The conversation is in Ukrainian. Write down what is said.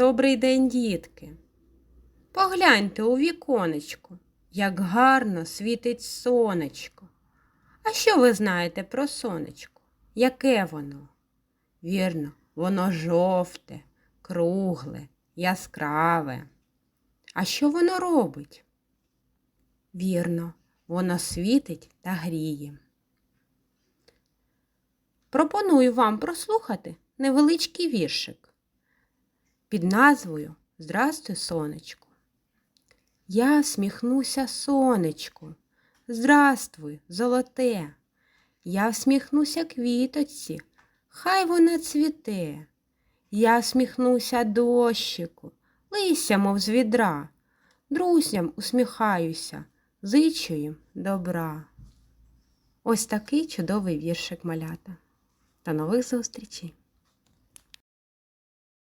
Добрий день, дітки. Погляньте у віконечко, як гарно світить сонечко. А що ви знаєте про сонечко? Яке воно? Вірно, воно жовте, кругле, яскраве. А що воно робить? Вірно, воно світить та гріє. Пропоную вам прослухати невеличкий віршик під назвою Здрастуй, сонечко. Я всміхнуся сонечку. Здрастуй, золоте. Я всміхнуся квіточці, хай вона цвіте. Я всміхнуся дощику, лися, мов з відра. Друзям усміхаюся, зичу добра. Ось такий чудовий віршик малята. До нових зустрічей!